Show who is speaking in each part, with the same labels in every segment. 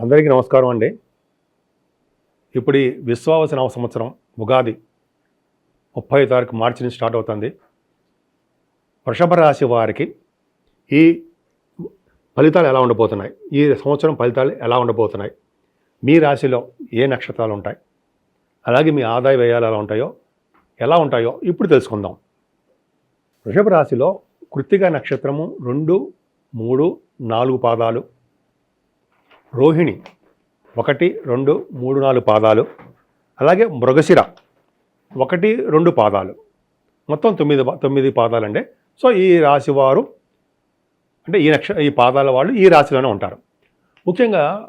Speaker 1: అందరికీ నమస్కారం అండి. ఇప్పుడు ఈ విశ్వావస నవ సంవత్సరం ఉగాది ముప్పై తారీఖు మార్చి నుంచి స్టార్ట్ అవుతుంది. వృషభ రాశి వారికి ఈ ఫలితాలు ఎలా ఉండబోతున్నాయి? ఈ సంవత్సరం ఫలితాలు ఎలా ఉండబోతున్నాయి? మీ రాశిలో ఏ నక్షత్రాలు ఉంటాయి? అలాగే మీ ఆదాయ వ్యయాలు ఎలా ఉంటాయో ఎలా ఉంటాయో ఇప్పుడు తెలుసుకుందాం. వృషభ రాశిలో కృత్తిక నక్షత్రము రెండు మూడు నాలుగు పాదాలు. రోహిణి. ఒకటి రెండు మూడు నాలుగు పాదాలు. అలాగే మృగశిర. ఒకటి రెండు పాదాలు. మొత్తం తొమ్మిది తొమ్మిది పాదాలండి. సో ఈ రాశి వారు అంటే ఈ నక్ష ఈ పాదాల వాళ్ళు ఈ రాశిలోనే ఉంటారు. ముఖ్యంగా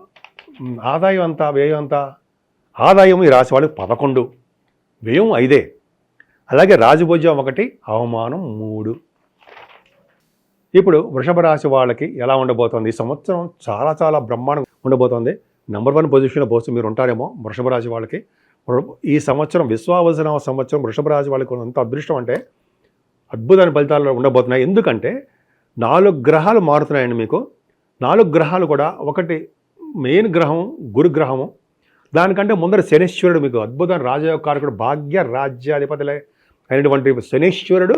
Speaker 1: ఆదాయం అంతా వ్యయం అంతా ఆదాయం ఈ రాశి వాళ్ళకి పదకొండు. వ్యయం ఐదే. అలాగే రాజభోజ్యం ఒకటి అవమానం మూడు. ఇప్పుడు వృషభ రాశి వాళ్ళకి ఎలా ఉండబోతోంది? ఈ సంవత్సరం చాలా చాలా బ్రహ్మాండంగా ఉండబోతోంది. నెంబర్ వన్ పొజిషన్లో బహుశా మీరు ఉంటారేమో వృషభ రాశి వాళ్ళకి. ఈ సంవత్సరం విశ్వావసన సంవత్సరం వృషభ రాశి వాళ్ళకి ఎంత అదృష్టం అంటే అద్భుతమైన ఫలితాలు ఉండబోతున్నాయి. ఎందుకంటే నాలుగు గ్రహాలు మారుతున్నాయండి మీకు. నాలుగు గ్రహాలు కూడా ఒకటి మెయిన్ గ్రహం గురుగ్రహము దానికంటే ముందర శనీశ్వరుడు మీకు అద్భుతమైన రాజయోగకారకుడు భాగ్య రాజ్యాధిపతులే అయినటువంటి శనీశ్వరుడు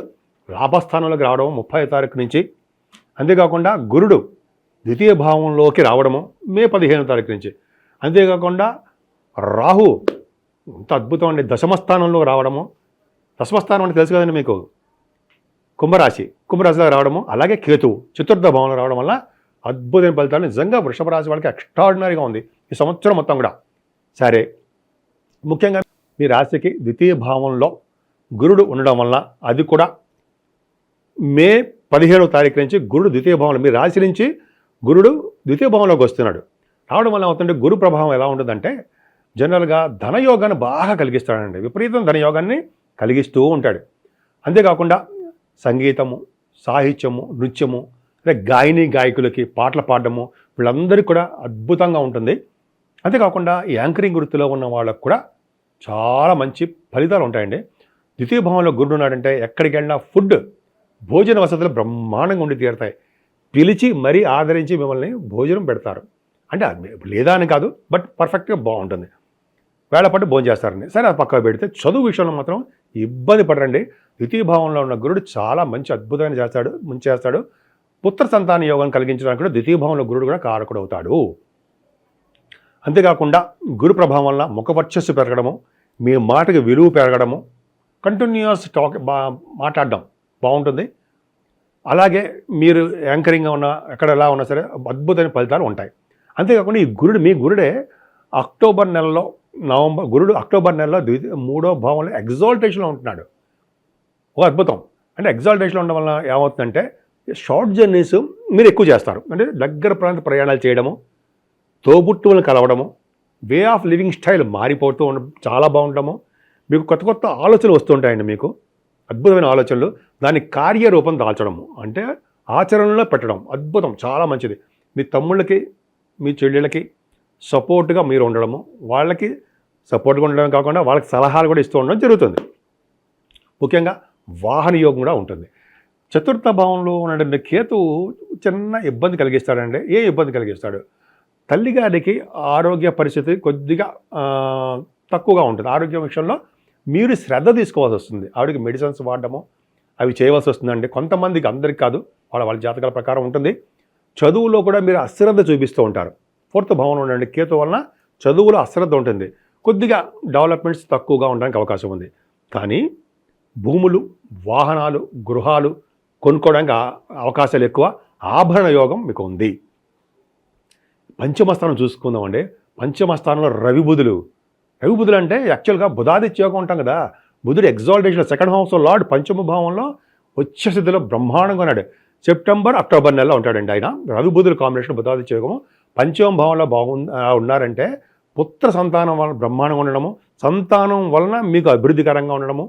Speaker 1: లాభస్థానంలోకి రావడం ముప్పై తారీఖు నుంచి. అంతేకాకుండా గురుడు ద్వితీయ భావంలోకి రావడము మే పదిహేను తారీఖు నుంచి. అంతేకాకుండా రాహు ఎంత అద్భుతం అండి దశమస్థానంలో రావడము. దశమస్థానం అంటే తెలుసు కదండి మీకు? కుంభరాశి. కుంభరాశిలో రావడము అలాగే కేతువు చతుర్థ భావంలో రావడం వల్ల అద్భుతమైన ఫలితాలు. నిజంగా వృషభ రాశి వాళ్ళకి ఎక్స్ట్రాడినరీగా ఉంది ఈ సంవత్సరం మొత్తం కూడా. సరే ముఖ్యంగా మీ రాశికి ద్వితీయ భావంలో గురుడు ఉండడం వల్ల అది కూడా మే పదిహేడవ తారీఖు నుంచి గురుడు ద్వితీయ భావంలో మీ రాశి నుంచి గురుడు ద్వితీయ భావంలోకి వస్తున్నాడు. రావడం వల్ల అవుతుంటే గురు ప్రభావం ఎలా ఉంటుందంటే జనరల్గా ధనయోగాన్ని బాగా కలిగిస్తాడండి. విపరీతం ధనయోగాన్ని కలిగిస్తూ ఉంటాడు. అంతేకాకుండా సంగీతము సాహిత్యము నృత్యము అంటే గాయని గాయకులకి పాటలు పాడడము వీళ్ళందరికీ కూడా అద్భుతంగా ఉంటుంది. అంతేకాకుండా యాంకరింగ్ వృత్తిలో ఉన్న వాళ్ళకు కూడా చాలా మంచి ఫలితాలు ఉంటాయండి. ద్వితీయ భావంలో గురుడు ఉన్నాడంటే ఎక్కడికి వెళ్ళినా ఫుడ్ భోజన వసతులు బ్రహ్మాండంగా ఉండి తీరుతాయి. పిలిచి మరీ ఆదరించి మిమ్మల్ని భోజనం పెడతారు. అంటే లేదా అని కాదు బట్ పర్ఫెక్ట్గా బాగుంటుంది. వేళపట్టు భోజనం చేస్తారండి. సరే అది పక్కకు పెడితే చదువు విషయంలో మాత్రం ఇబ్బంది పడరండి. ద్వితీయ భావంలో ఉన్న గురుడు చాలా మంచి అద్భుతమైన చేస్తాడు ముంచి చేస్తాడు. పుత్ర సంతాన యోగం కలిగించడానికి కూడా ద్వితీయ భావంలో గురుడు కూడా కారకుడు అవుతాడు. అంతేకాకుండా గురు ప్రభావం వల్ల ముఖ వర్చస్సు పెరగడము మీ మాటకి విలువ పెరగడము కంటిన్యూస్ టాక్ మాట్లాడడం. బాగుంటుంది. అలాగే మీరు యాంకరింగ్గా ఉన్న ఎక్కడ ఎలా ఉన్నా సరే అద్భుతమైన ఫలితాలు ఉంటాయి. అంతేకాకుండా ఈ గురుడు మీ గురుడే అక్టోబర్ నెలలో నవంబర్ గురుడు అక్టోబర్ నెలలో ద్వితీయ మూడో భావంలో ఎగ్జాల్టేషన్లో ఉంటున్నాడు. ఓ అద్భుతం. అంటే ఎగ్జాల్టేషన్లో ఉండడం వల్ల ఏమవుతుందంటే షార్ట్ జర్నీస్ మీరు ఎక్కువ చేస్తారు. అంటే దగ్గర ప్రాంత ప్రయాణాలు చేయడము తోబుట్టువులను కలవడము వే ఆఫ్ లివింగ్ స్టైల్ మారిపోతూ ఉండడం చాలా బాగుండడము మీకు కొత్త కొత్త ఆలోచనలు వస్తుంటాయండి మీకు. అద్భుతమైన ఆలోచనలు. దాన్ని కార్యరూపం దాల్చడము. అంటే ఆచరణలో పెట్టడం. అద్భుతం. చాలా మంచిది. మీ తమ్ముళ్ళకి మీ చెల్లెళ్ళకి సపోర్ట్గా మీరు ఉండడము. వాళ్ళకి సపోర్ట్గా ఉండడం కాకుండా వాళ్ళకి సలహాలు కూడా ఇస్తూ ఉండడం జరుగుతుంది. ముఖ్యంగా వాహన యోగం కూడా ఉంటుంది. చతుర్థ భావంలో ఉన్నటువంటి కేతు చిన్న ఇబ్బంది కలిగిస్తాడండి. ఏ ఇబ్బంది కలిగిస్తాడు? తల్లిగారికి ఆరోగ్య పరిస్థితి కొద్దిగా తక్కువగా ఉంటుంది. ఆరోగ్య విషయంలో మీరు శ్రద్ధ తీసుకోవాల్సి వస్తుంది. ఆవిడకి మెడిసిన్స్ వాడడమో అవి చేయవలసి వస్తుందండి. కొంతమందికి అందరికి కాదు వాళ్ళ వాళ్ళ జాతకాల ప్రకారం ఉంటుంది. చదువులో కూడా మీరు అశ్రద్ధ చూపిస్తూ ఉంటారు. ఫోర్త్ భావన ఉండండి. కేతు వలన చదువులో అశ్రద్ధ ఉంటుంది. కొద్దిగా డెవలప్మెంట్స్ తక్కువగా ఉండడానికి అవకాశం ఉంది. కానీ భూములు వాహనాలు గృహాలు కొనుక్కోవడానికి అవకాశాలు ఎక్కువ. ఆభరణ యోగం మీకు ఉంది పంచమస్థానం చూసుకుందామండి. పంచమస్థానంలో రవిబుధులు రవి బుధులు అంటే యాక్చువల్గా బుధాదిత్య యోగం ఉంటాం కదా. బుధుడు ఎగ్జాల్టేషన్ సెకండ్ హౌస్లో లార్డ్ పంచమ భావంలో వచ్చే స్థితిలో బ్రహ్మాండంగా ఉన్నాడు. సెప్టెంబర్ అక్టోబర్ నెలలో ఉంటాడండి ఆయన. రవి బుధుల కాంబినేషన్ బుధాదిత్య యోగము పంచమ భావంలో బాగుంది ఉన్నారంటే పుత్ర సంతానం వలన బ్రహ్మాండంగా ఉండడము సంతానం వలన మీకు అభివృద్ధికరంగా ఉండడము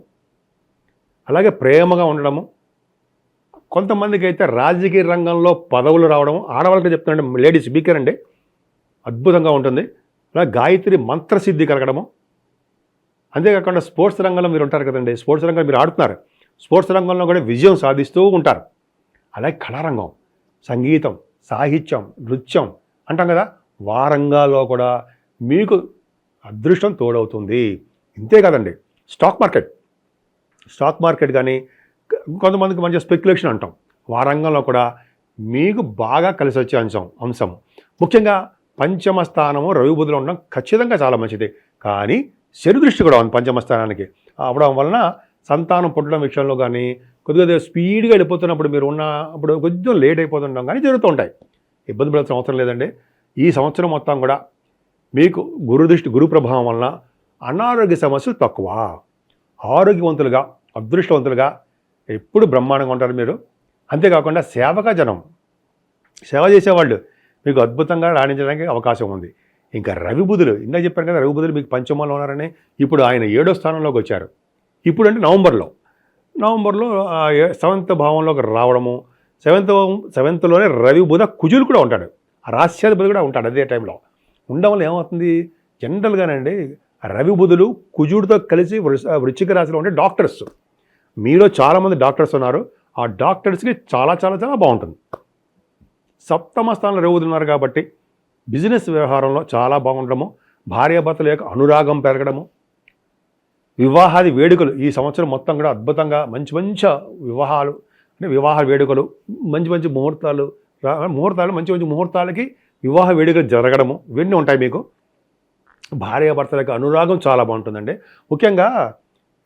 Speaker 1: అలాగే ప్రేమగా ఉండడము. కొంతమందికి అయితే రాజకీయ రంగంలో పదవులు రావడం ఆడవాళ్ళకి చెప్తున్నాండి లేడీస్ స్పీకర్ అండి అద్భుతంగా ఉంటుంది. అలా గాయత్రి మంత్రసిద్ధి కలగడము. అంతేకాకుండా స్పోర్ట్స్ రంగంలో మీరు ఉంటారు కదండి స్పోర్ట్స్ రంగంలో మీరు ఆడుతున్నారు స్పోర్ట్స్ రంగంలో కూడా విజయం సాధిస్తూ ఉంటారు. అలాగే కళారంగం సంగీతం సాహిత్యం నృత్యం అంటాం కదా వారంగాల్లో కూడా మీకు అదృష్టం తోడవుతుంది. ఇంతే కదండి స్టాక్ మార్కెట్. స్టాక్ మార్కెట్ కానీ కొంతమందికి మంచి స్పెక్యులేషన్ అంటాం. వారంగంలో కూడా మీకు బాగా కలిసి వచ్చే అంశం అంశం. ముఖ్యంగా పంచమ స్థానము రవి బుధులు ఉండడం ఖచ్చితంగా చాలా మంచిది. కానీ శని దృష్టి కూడా ఉంది పంచమ స్థానానికి. అవడం వలన సంతానం పుట్టడం విషయంలో కానీ కొద్దిగా స్పీడ్గా వెళ్ళిపోతున్నప్పుడు మీరు ఉన్న అప్పుడు కొంచెం లేట్ అయిపోతుండడం కానీ జరుగుతూ ఉంటాయి. ఇబ్బంది పడాల్సిన అవసరం లేదండి. ఈ సంవత్సరం మొత్తం కూడా మీకు గురు దృష్టి గురు ప్రభావం వలన అనారోగ్య సమస్యలు తక్కువ. ఆరోగ్యవంతులుగా అదృష్టవంతులుగా ఎప్పుడు బ్రహ్మాండంగా ఉంటారు మీరు. అంతేకాకుండా సేవక జనం. సేవ చేసేవాళ్ళు మీకు అద్భుతంగా రాణించడానికి అవకాశం ఉంది. ఇంకా రవి బుధులు ఇందాక చెప్పాను కదా రవి బుధులు మీకు పంచమంలో ఉన్నారని ఇప్పుడు ఆయన ఏడో స్థానంలోకి వచ్చారు. ఇప్పుడు అంటే నవంబర్లో నవంబర్లో సెవెంత్ భావంలోకి రావడము సెవెంత్ సెవెంత్లోనే రవి బుధ కుజులు కూడా ఉంటాడు. ఆ రాశ్యాధిపతి కూడా ఉంటాడు అదే టైంలో. ఉండడం వల్ల ఏమవుతుంది? జనరల్గానండి రవి బుధులు కుజుడితో కలిసి వృశ్చిక రాశిలో ఉండే డాక్టర్స్. మీలో చాలామంది డాక్టర్స్ ఉన్నారు. ఆ డాక్టర్స్కి చాలా చాలా చాలా బాగుంటుంది. సప్తమ స్థానంలో రవి ఉన్నారు కాబట్టి బిజినెస్ వ్యవహారంలో చాలా బాగుండడము భార్యాభర్తల యొక్క అనురాగం పెరగడము వివాహాది వేడుకలు ఈ సంవత్సరం మొత్తం కూడా అద్భుతంగా మంచి మంచి వివాహాలు అంటే వివాహ వేడుకలు మంచి మంచి ముహూర్తాలు ముహూర్తాలు మంచి మంచి ముహూర్తాలకి వివాహ వేడుకలు జరగడము ఇవన్నీ ఉంటాయి మీకు. భార్యాభర్తలకు అనురాగం చాలా బాగుంటుందండి. ముఖ్యంగా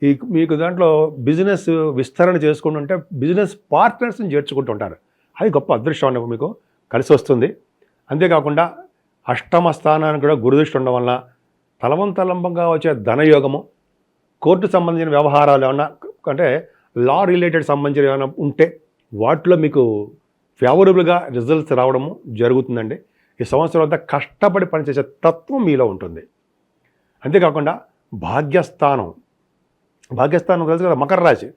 Speaker 1: ఈ మీకు దాంట్లో బిజినెస్ విస్తరణ చేసుకుంటుంటే బిజినెస్ పార్ట్నర్స్ని చేర్చుకుంటూ ఉంటారు అది గొప్ప అదృష్టం అండి మీకు. కలిసి వస్తుంది అంతేకాకుండా అష్టమ స్థానానికి కూడా గురుదృష్టి ఉండడం వలన తలవంతలంబంగా వచ్చే ధనయోగము కోర్టు సంబంధించిన వ్యవహారాలు ఏమన్నా అంటే లా రిలేటెడ్ సంబంధించిన ఏమైనా ఉంటే వాటిలో మీకు ఫేవరబుల్గా రిజల్ట్స్ రావడము జరుగుతుందండి. ఈ సంవత్సరం అంతా కష్టపడి పనిచేసే తత్వం మీలో ఉంటుంది. అంతేకాకుండా భాగ్యస్థానం. భాగ్యస్థానం తెలుసు కదా మకర రాశి.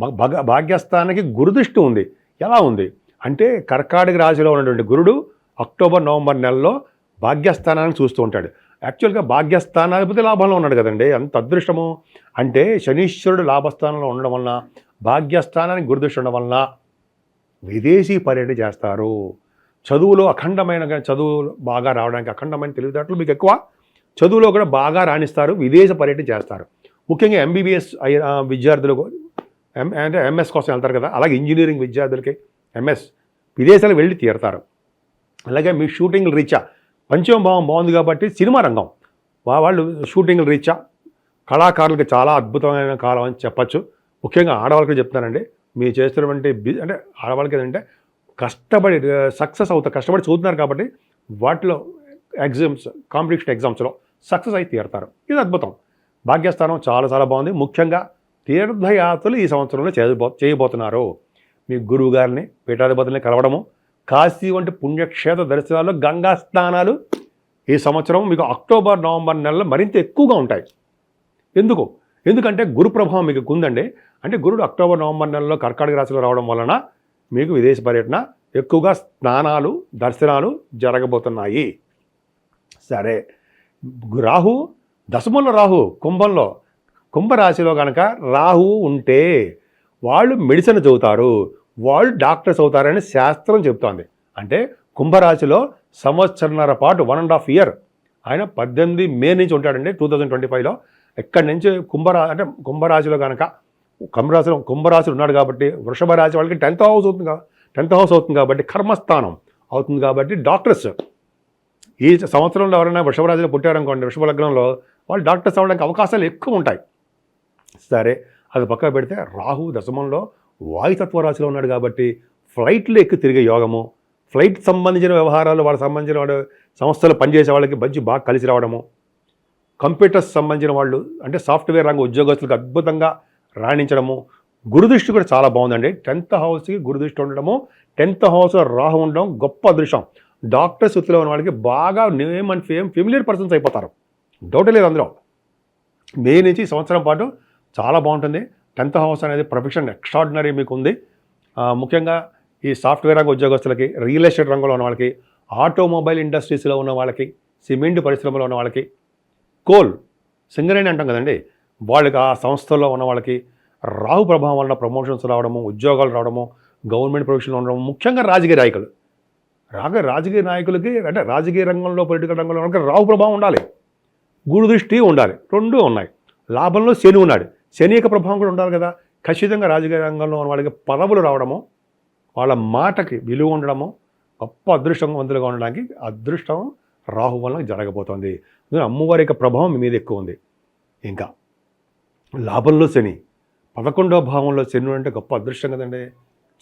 Speaker 1: భగ భాగ్యస్థానానికి గురుదృష్టి ఉంది. ఎలా ఉంది? అంటే కర్కాటక రాశిలో ఉన్నటువంటి గురుడు అక్టోబర్ నవంబర్ నెలలో భాగ్యస్థానాన్ని చూస్తూ ఉంటాడు. యాక్చువల్గా భాగ్యస్థానాధిపతి లాభంలో ఉన్నాడు కదండి. అంత అదృష్టము. అంటే శనీశ్వరుడు లాభస్థానంలో ఉండడం వలన భాగ్యస్థానానికి గురుదృష్టి ఉండడం వలన విదేశీ పర్యటన చేస్తారు. చదువులో అఖండమైన చదువు బాగా రావడానికి అఖండమైన తెలివితేటలు మీకు ఎక్కువ. చదువులో కూడా బాగా రాణిస్తారు విదేశ పర్యటన చేస్తారు. ముఖ్యంగా ఎంబీబీఎస్ విద్యార్థులకు ఎం అంటే ఎంఎస్ కోసం వెళ్తారు కదా. అలాగే ఇంజనీరింగ్ విద్యార్థులకి ఎంఎస్ విదేశాలకు వెళ్ళి తీరుతారు. అలాగే మీ షూటింగ్లు రీచా. పంచమ భావం బాగుంది కాబట్టి సినిమా రంగం. వా- వాళ్ళు షూటింగ్లు రీచా. కళాకారులకు చాలా అద్భుతమైన కాలం అని చెప్పచ్చు. ముఖ్యంగా ఆడవాళ్ళకి చెప్తానండి మీరు చేస్తున్నటువంటి అంటే ఆడవాళ్ళకి ఏంటంటే కష్టపడి సక్సెస్ అవుతారు కష్టపడి చదువుతున్నారు కాబట్టి వాటిలో ఎగ్జామ్స్ కాంపిటీషన్ ఎగ్జామ్స్లో సక్సెస్ అయి తీరుతారు. ఇది అద్భుతం. భాగ్యస్థానం చాలా చాలా బాగుంది. ముఖ్యంగా తీర్థయాత్రలు ఈ సంవత్సరంలో చేయబో చేయబోతున్నారు. మీ గురువు గారిని పీఠాధిపతుల్ని కలవడము కాశీ వంటి పుణ్యక్షేత్ర దర్శనాలు గంగా స్నానాలు ఈ సంవత్సరం మీకు అక్టోబర్ నవంబర్ నెలలో మరింత ఎక్కువగా ఉంటాయి. ఎందుకు? ఎందుకంటే గురు ప్రభావం మీకు ఉందండి. అంటే గురుడు అక్టోబర్ నవంబర్ నెలలో కర్కాటక రాశిలో రావడం వలన మీకు విదేశ పర్యటన ఎక్కువగా స్నానాలు దర్శనాలు జరగబోతున్నాయి. సరే. రాహు దశమంలో రాహు కుంభంలో. కుంభరాశిలో కనుక రాహు ఉంటే వాళ్ళు మెడిసిన్ చదువుతారు వాళ్ళు డాక్టర్స్ అవుతారని శాస్త్రం చెప్తోంది అంటే కుంభరాశిలో సంవత్సరన్నర పాటు వన్ అండ్ హాఫ్ ఇయర్ ఆయన పద్దెనిమిది మే నుంచి ఉంటాడండి టూ థౌజండ్ ట్వంటీ ఫైవ్లో ఎక్కడి నుంచి? కుంభరా అంటే కుంభరాశిలో కనుక కుంభరాశిలో కుంభరాశి ఉన్నాడు కాబట్టి వృషభ రాశి వాళ్ళకి టెన్త్ హౌస్ అవుతుంది టెన్త్ హౌస్ అవుతుంది కాబట్టి కర్మస్థానం అవుతుంది కాబట్టి డాక్టర్స్. ఈ సంవత్సరంలో ఎవరైనా వృషభ రాశిలో పుట్టారనుకోండి వృషభ లగ్నంలో వాళ్ళు డాక్టర్స్ అవ్వడానికి అవకాశాలు ఎక్కువ ఉంటాయి. సరే అది పక్క పెడితే రాహు దశమంలో వాయుతత్వ రాశిలో ఉన్నాడు కాబట్టి ఫ్లైట్లో ఎక్కి తిరిగే యోగము ఫ్లైట్ సంబంధించిన వ్యవహారాలు వాళ్ళకి సంబంధించిన వాడు సంస్థలు పనిచేసే వాళ్ళకి మంచి బాగా కలిసి రావడము. కంప్యూటర్స్ సంబంధించిన వాళ్ళు అంటే సాఫ్ట్వేర్ రంగ ఉద్యోగస్తులకు అద్భుతంగా రాణించడము. గురుదృష్టి కూడా చాలా బాగుందండి. టెన్త్ హౌస్కి గురుదృష్టి ఉండడము. టెన్త్ హౌస్లో రాహు ఉండడం గొప్ప అదృష్టం. డాక్టర్ వృత్తిలో ఉన్న వాళ్ళకి బాగా name and fame familiar persons అయిపోతారు. డౌట్ లేదు అందులో. మే నుంచి సంవత్సరం పాటు చాలా బాగుంటుంది. టెన్త్ హౌస్ అనేది ప్రొఫెషన్ ఎక్స్ట్రాడినరీ మీకు ఉంది ముఖ్యంగా ఈ సాఫ్ట్వేర్ రంగ ఉద్యోగస్తులకి రియల్ ఎస్టేట్ రంగంలో ఉన్న వాళ్ళకి ఆటోమొబైల్ ఇండస్ట్రీస్లో ఉన్న వాళ్ళకి సిమెంట్ పరిశ్రమలో ఉన్న వాళ్ళకి కోల్ సింగరేణి అంటాం కదండి. వాళ్ళకి ఆ సంస్థల్లో ఉన్న వాళ్ళకి రాహు ప్రభావం వలన ప్రమోషన్స్ రావడము ఉద్యోగాలు రావడము గవర్నమెంట్ ప్రొఫెషన్లో ఉండడము ముఖ్యంగా రాజకీయ నాయకులు. రాగా రాజకీయ నాయకులకి అంటే రాజకీయ రంగంలో పొలిటికల్ రంగంలో రాహు ప్రభావం ఉండాలి. గురు దృష్టి ఉండాలి. రెండూ ఉన్నాయి. లాభంలో శని ఉన్నాడు. శని యొక్క ప్రభావం కూడా ఉండాలి కదా. ఖచ్చితంగా రాజకీయ రంగంలో ఉన్న వాళ్ళకి పదవులు రావడము వాళ్ళ మాటకి విలువ ఉండడము గొప్ప అదృష్టవంతులుగా ఉండడానికి అదృష్టం రాహు వలన జరగబోతోంది. అమ్మవారి యొక్క ప్రభావం మీద ఎక్కువ ఉంది. ఇంకా లాభంలో శని పదకొండవ భావంలో శని అంటే గొప్ప అదృష్టం కదండి.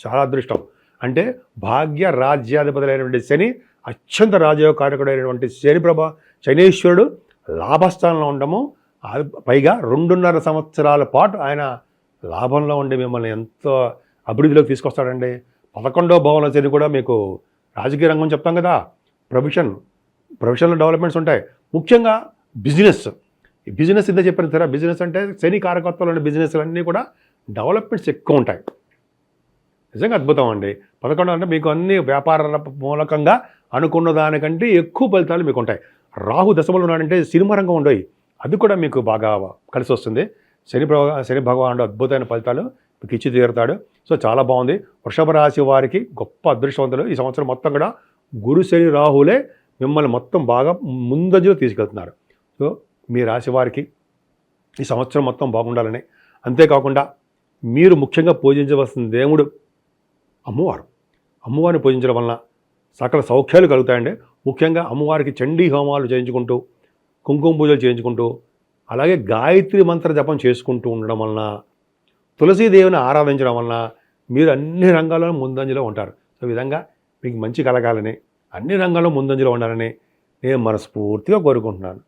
Speaker 1: చాలా అదృష్టం. అంటే భాగ్య రాజ్యాధిపతులైనటువంటి శని అత్యంత రాజయోగకారకుడైనటువంటి శని ప్రభా శనీశ్వరుడు లాభస్థానంలో ఉండము పైగా రెండున్నర సంవత్సరాల పాటు ఆయన లాభంలో ఉండి మిమ్మల్ని ఎంతో అభివృద్ధిలోకి తీసుకొస్తాడండి. పదకొండవ భావంలో చేరి కూడా మీకు రాజకీయ రంగం చెప్తాం కదా. ప్రొఫెషన్ ప్రొఫెషనల్ డెవలప్మెంట్స్ ఉంటాయి. ముఖ్యంగా బిజినెస్. ఈ బిజినెస్ ఇంత చెప్పిన సరే బిజినెస్ అంటే శని కారకత్వంలో ఉన్న బిజినెస్లన్నీ కూడా డెవలప్మెంట్స్ ఎక్కువ ఉంటాయి. నిజంగా అద్భుతం అండి. పదకొండు అంటే మీకు అన్ని వ్యాపార మూలకంగా అనుకున్న దానికంటే ఎక్కువ ఫలితాలు మీకు ఉంటాయి. రాహు దశములు ఉన్నాడంటే సినిమా రంగం ఉండవు అది కూడా మీకు బాగా కలిసి వస్తుంది. శని శని భగవానుడు అద్భుతమైన ఫలితాలు మీకు ఇచ్చి తీరుతాడు. సో చాలా బాగుంది. వృషభ రాశి వారికి గొప్ప అదృష్టవంతులు. ఈ సంవత్సరం మొత్తం కూడా గురు శని రాహులే మిమ్మల్ని మొత్తం బాగా ముందంజలో తీసుకెళ్తున్నారు. సో మీ రాశి వారికి ఈ సంవత్సరం మొత్తం బాగుండాలని. అంతేకాకుండా మీరు ముఖ్యంగా పూజించవలసిన దేవుడు అమ్మవారు. అమ్మవారిని పూజించడం వలన సకల సౌఖ్యాలు కలుగుతాయండి. ముఖ్యంగా అమ్మవారికి చండీ హోమాలు చేయించుకుంటూ కుంకుమ పూజలు చేయించుకుంటూ అలాగే గాయత్రి మంత్ర జపం చేసుకుంటూ ఉండడం వలన తులసీదేవిని ఆరాధించడం వలన మీరు అన్ని రంగాల్లో ముందంజలో ఉంటారు. సో ఈ విధంగా మీకు మంచి కలగాలని అన్ని రంగాల్లో ముందంజలో ఉండాలని నేను మనస్ఫూర్తిగా కోరుకుంటున్నాను.